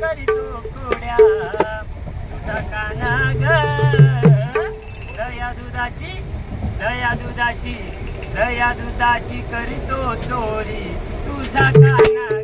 करी तू गया दुधाची दुधाची दया दुधाची करीतो चोरी. तुझा काना